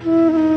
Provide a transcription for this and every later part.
খুব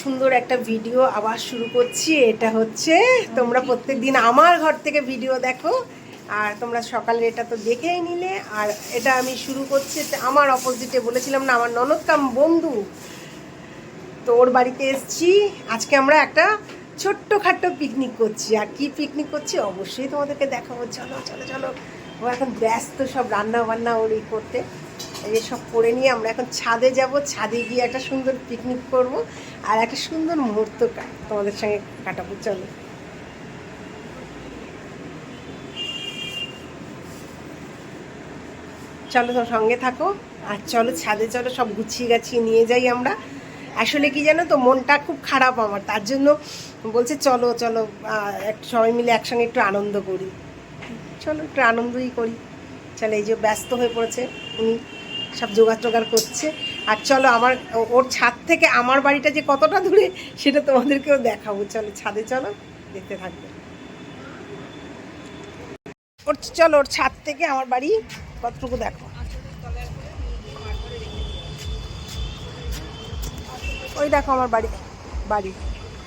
সুন্দর একটা ভিডিও আবার শুরু করছি। এটা হচ্ছে তোমরা প্রত্যেক দিন আমার ঘর থেকে ভিডিও দেখো। আর তোমরা সকালে এটা তো দেখেই নিলে। আর এটা আমি শুরু করছি আমার অপোজিটে বলেছিলাম না, আমার ননদ কাম বন্ধু। তো ওর বাড়িতে এসেছি। আজকে আমরা একটা ছোট্ট খাট্ট পিকনিক করছি। আর কি পিকনিক করছি? অবশ্যই তোমাদেরকে দেখাবো। চলো চলো চলো। ও এখন ব্যস্ত সব রান্না বান্না ওর করতে। এই সব করে নিয়ে আমরা এখন ছাদে যাব। ছাদে গিয়ে একটা সুন্দর পিকনিক করব আর একটা সুন্দর মুহূর্ত তোমাদের সঙ্গে কাটাবো। চলো। চলো তো সঙ্গে থাকো আর চলো ছাদে চলো, সব গুছিয়ে গাছিয়ে নিয়ে যাই আমরা। আসলে কি জানো তো, মনটা খুব খারাপ আমার। তার জন্য বলছে চলো চলো সবাই মিলে একসঙ্গে একটু আনন্দ করি। চলো, একটু আনন্দই করি। চলো, এই যে ব্যস্ত হয়ে পড়েছে উনি। সব জোগাড় টোগাড় করছে। আর চলো আমার, ওর ছাদ থেকে আমার বাড়িটা যে কতটা দূরে, সেটা তোমাদেরকেও দেখাবো। চলো ছাদে চলো, দেখতে থাকবে। ওর, চলো ওর ছাদ থেকে আমার বাড়ি কতটুকু দেখো। ওই দেখো আমার বাড়ি বাড়ি।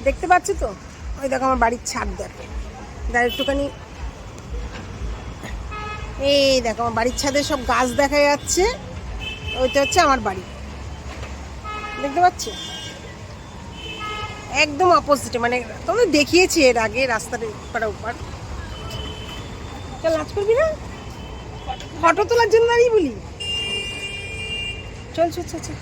দেখতে পাচ্ছ তো? ওই দেখো আমার বাড়ির ছাদ দেখো। দেখ একটুখানি। এই দেখো আমার বাড়ির ছাদে সব গাছ দেখা যাচ্ছে। ওইটা হচ্ছে আমার বাড়ি। দেখতে পাচ্ছ? একদম অপোজিটে মানে তোমাদের দেখিয়েছি এর আগে রাস্তার এপার ওপার। চল নাচ করবি না? ফটো তোলার জন্য দাঁড়িয়ে বলি। চল চল চল চল।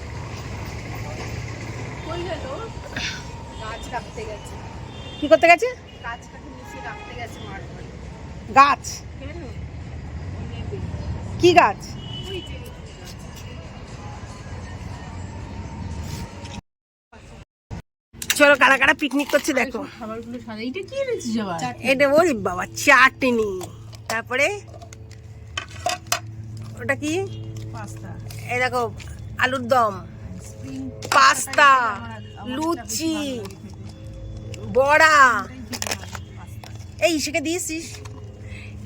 কি করতে গেছে? গাছ কাটে গেছে মাঠ। গাছ? কেন? কি গাছ? চলো কারা কারা পিকনিক করছে দেখো। খাবারগুলো সাদা এটা কি এনেছিস আবার? এটা ওরে বাবা চাটনি। তারপরে ওটা কি? পাস্তা। এই দেখো আলুর দম। পাস্তা লুচি। বড়া। এই সেকে দিয়েছিস?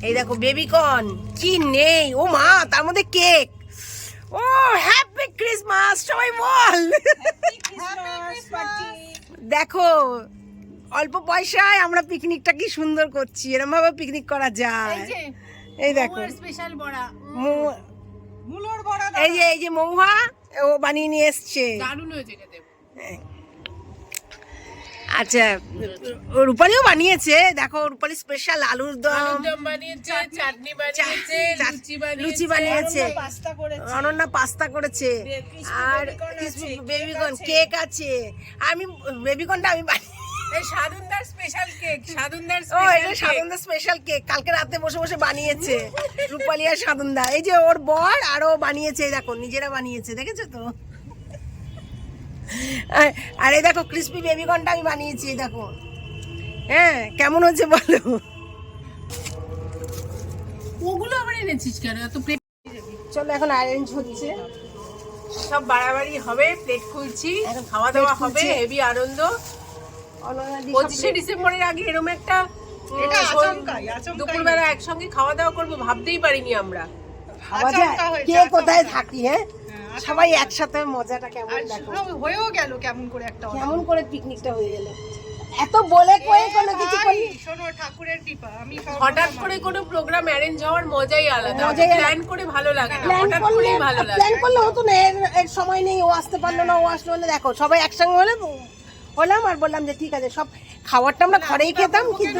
এই দেখো বেবিকর্ন। কি নেই? ও মা তার মধ্যে কেক। ও হ্যাপি ক্রিসমাস সবাই বল। দেখো অল্প পয়সায় আমরা পিকনিকটা কি সুন্দর করছি এরকম ভাবে পিকনিক করা যায়। এই দেখো। স্পেশাল বড়া মুলোর বড়া এই যে এই যে মৌহা ও বানিয়ে নিয়ে এসছে। দারুণ হয়েছে খেতে আচ্ছা রূপালিও বানিয়েছে দেখো রূপালি স্পেশাল আলুর দম বানিয়েছে চাটনি বানিয়েছে লুচি বানিয়েছে লুচি বানিয়েছে পাস্তা করেছে। অনন্যা পাস্তা করেছে। আর বেবিকর্ন কেক আছে আমি বেবিকর্নটা আমি বানিয়ে এই সাধনদার স্পেশাল কেক সাধনদার ও এটা সাধনদা স্পেশাল কেক কালকে রাতে বসে বসে বানিয়েছে রূপালি আর সাধনদা। এই যে ওর বর আর ও বানিয়েছে দেখো নিজেরা বানিয়েছে দেখেছ তো? আর- এই দেখো ক্রিসপি বেবিকর্নটা আমি বানিয়েছি এই দেখো। হ্যাঁ কেমন হচ্ছে বলো? ওগুলো আবার এনেছিস কেন? এত প্লেট চলো এখন অ্যারেঞ্জ হচ্ছে। সব বাড়াবাড়ি হবে প্লেট খুলছি খাওয়া দাওয়া হবে। হেভি আনন্দ। পঁচিশে ডিসেম্বরের আগে এরকম একটা দুপুরবেলা একসঙ্গে খাওয়া দাওয়া করব ভাবতেই পারিনি আমরা। কে কোথায় থাকি হ্যাঁ? সবাই একসাথে মজাটা কেমন দেখো? হয়েও গেল কেমন করে একটা কেমন করে পিকনিকটা হয়ে গেল? এত বলে কয়ে কোনো কিছু করি শোনো ঠাকুরের কৃপা আমি হঠাৎ করে কোনো প্রোগ্রাম অ্যারেঞ্জ হওয়ার মজাই আলাদা। মজাই। প্ল্যান করে ভালো লাগে না প্ল্যান হঠাৎ করলে করেই ভালো লাগে। প্ল্যান করলে হতো না এর এর সময় নেই ও আসতে পারল না ও আসলো না। দেখো সবাই একসঙ্গে হলে হলাম আর বললাম যে ঠিক আছে সব খাবারটা আমরা ঘরেই খেতাম কিন্তু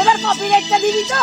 এবার কপিরাইটটা দিবি তো?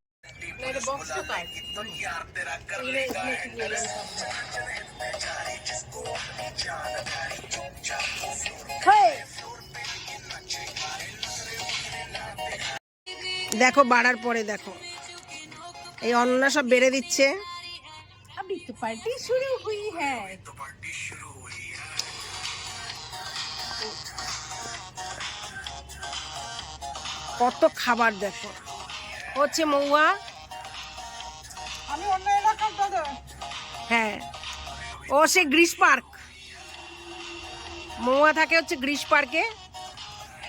না, এটা box তো কার? এগুলো- এগুলো একটু নিয়ে যান সব। হেই! দেখো বাড়ার পরে দেখো এই অন্না সব বেড়ে দিচ্ছে अभी तो पार्टी शुरू हुई है কত খাবার দেখো হচ্ছে মৌয়া আমি অন্য এলাকার দাদা। হ্যাঁ। ও সে গ্রিস পার্ক। মৌয়া থাকে হচ্ছে গ্রিস পার্কে।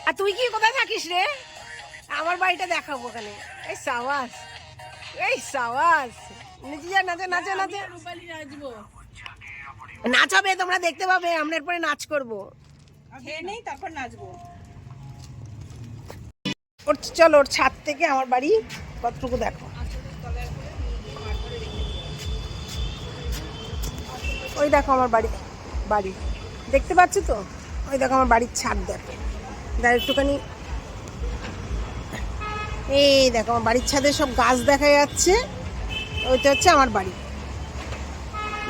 আর তুই কি কোথায় থাকিস রে? আমার বাড়িটা দেখাবো ওখানে। এই সাওয়াস এই সাওয়াস নিচে যা নাচে নাচে নাচে। নাচবো তোমরা দেখতে পাবে। আমরা এরপরে নাচ করব। খেয়ে নেই তারপর নাচবো। ওর চলো ওর ছাদ থেকে আমার বাড়ি কতটুকু দেখো। ওই দেখো আমার বাড়ি বাড়ি। দেখতে পাচ্ছ তো? ওই দেখো আমার বাড়ির ছাদ দেখো। দেখ একটুখানি। এই দেখো আমার বাড়ির ছাদে সব গাছ দেখা যাচ্ছে। ওইটা হচ্ছে আমার বাড়ি।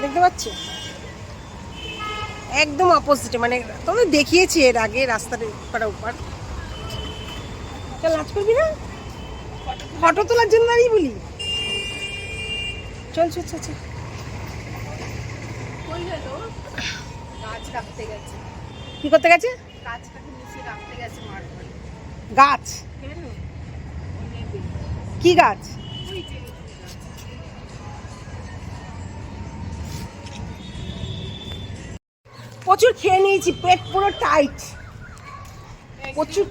দেখতে পাচ্ছ? একদম অপোজিটে মানে তোমাদের দেখিয়েছি এর আগে রাস্তার পাড়া উপর। চল নাচ করবি না? ফটো তোলার জন্য দাঁড়িয়ে বলি। চল চল চল চল কই গেল গাছ রাখতে গেছে কি করতে গেছে? গাছ কি গাছ? প্রচুর খেয়ে নিয়েছি পেট পুরো টাইট। প্রচুর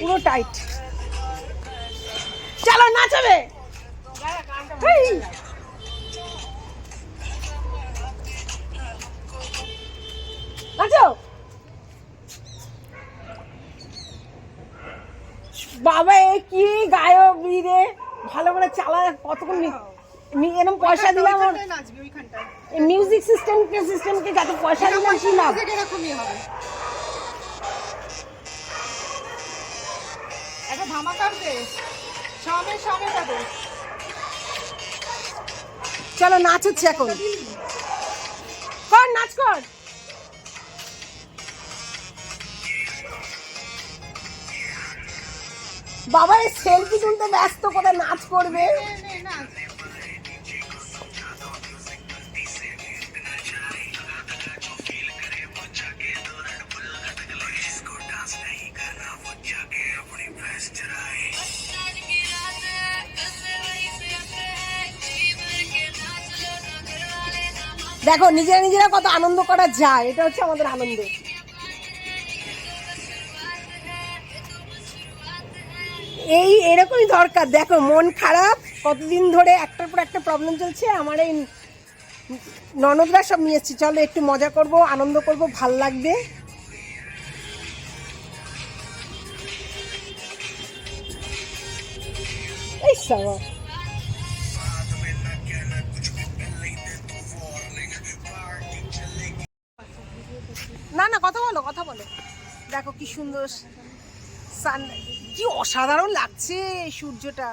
পুরো টাইট। চলো নাচাবে? বাবা এ কি গায়ক রে? ভালো করে চালা কতক্ষণ এরকম পয়সা দিলাম ওর ওইখানটায় নাচবি ওইখানটায়। মিউজিক সিস্টেমকে সিস্টেমকে যত পয়সা দিলাম কি লাভ? এরকমই হবে? একটা দে। সামনে সামনে যাবে। চলো নাচ হচ্ছে এখন। কর নাচ কর। বাবা, এই সেলফি তুলতে ব্যস্ত, কোথায় নাচ করবে। দেখো, নিজেরা নিজেরা কত আনন্দ করা যায়, এটা হচ্ছে আমাদের আনন্দ এই এরকমই দরকার। দেখো, মন খারাপ, কতদিন ধরে একটার পর একটা প্রবলেম চলছে, আমার এই ননদরা সব নিয়ে এসছি। চলো, একটু মজা করব, আনন্দ করব, ভালো লাগবে। এই না না, কথা বলো কথা বলো। দেখো কি সুন্দর সান কি অসাধারণ লাগছে সূর্যটা।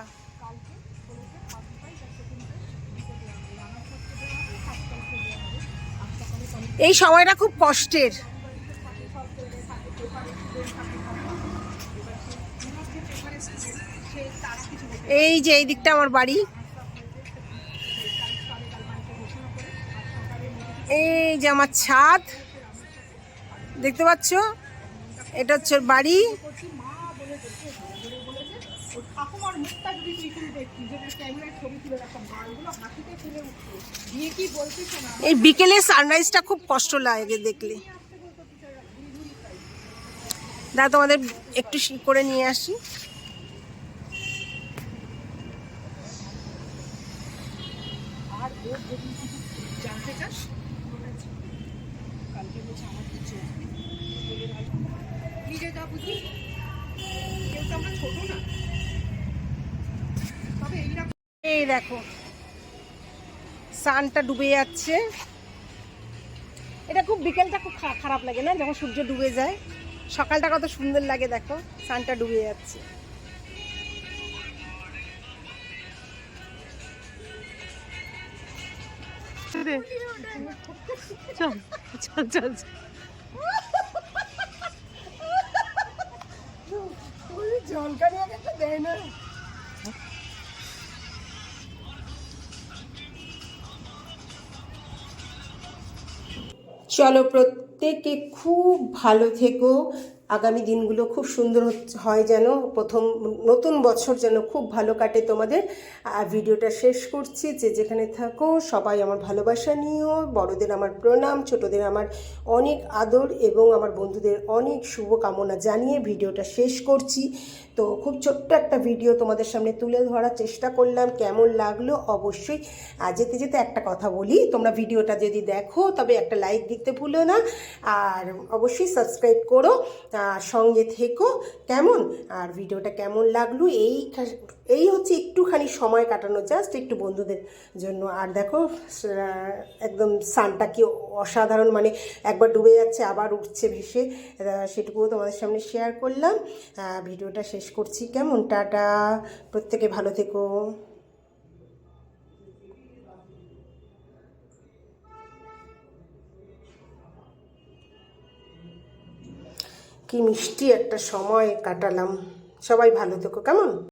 এই সময়টা খুব কষ্টের। এই যে, এই দিকটা আমার বাড়ি। এই যে আমার ছাদ। দেখতে পাচ্ছ? এটা হচ্ছে ওর এই বিকেলে সানরাইজটা খুব কষ্ট লাগে দেখলে। দাদা, তোমাদের একটু করে নিয়ে আসি। আর ও যদি কিছু জানতে চাস কালকে বলছে আমার কিছু নিজে যা বুঝি এই দেখো সানটা ডুবে যাচ্ছে। এটা খুব বিকেলটা খুব খারাপ লাগে না, যখন সূর্য ডুবে যায়? সকালটা কত সুন্দর লাগে দেখো সানটা ডুবে যাচ্ছে। চল চল চল। জলকানি তো না। চলো প্রত্যেকে খুব ভালো থেকো। আগামী দিনগুলো খুব সুন্দর হয় যেন প্রথম নতুন বছর যেন খুব ভালো কাটে তোমাদের। আর ভিডিওটা শেষ করছি, যে যেখানে থাকো, সবাই আমার ভালোবাসা নিও, বড়দের আমার প্রণাম, ছোটদের আমার অনেক আদর এবং আমার বন্ধুদের অনেক শুভকামনা জানিয়ে ভিডিওটা শেষ করছি। তো খুব ছোট্ট একটা ভিডিও তোমাদের সামনে তুলে ধরার চেষ্টা করলাম, কেমন লাগল অবশ্যই। আর যেতে যেতে একটা কথা বলি, তোমরা ভিডিওটা যদি দেখো, তবে একটা লাইক দিতে ভুলো না। আর অবশ্যই সাবস্ক্রাইব করো। আর সঙ্গে থেকো। কেমন? আর ভিডিওটা কেমন লাগল? এই এই হচ্ছে একটুখানি সময় কাটানো, জাস্ট একটু বন্ধুদের জন্য। আর দেখো একদম সানটা কি অসাধারণ মানে একবার ডুবে যাচ্ছে, আবার উঠছে ভেসে। সেটুকুও তোমাদের সামনে শেয়ার করলাম। ভিডিওটা শেষ করছি। কেমন? টাটা। প্রত্যেকে ভালো থেকো। কি মিষ্টি একটা সময় কাটালাম। সবাই ভালো থেকো কেমন?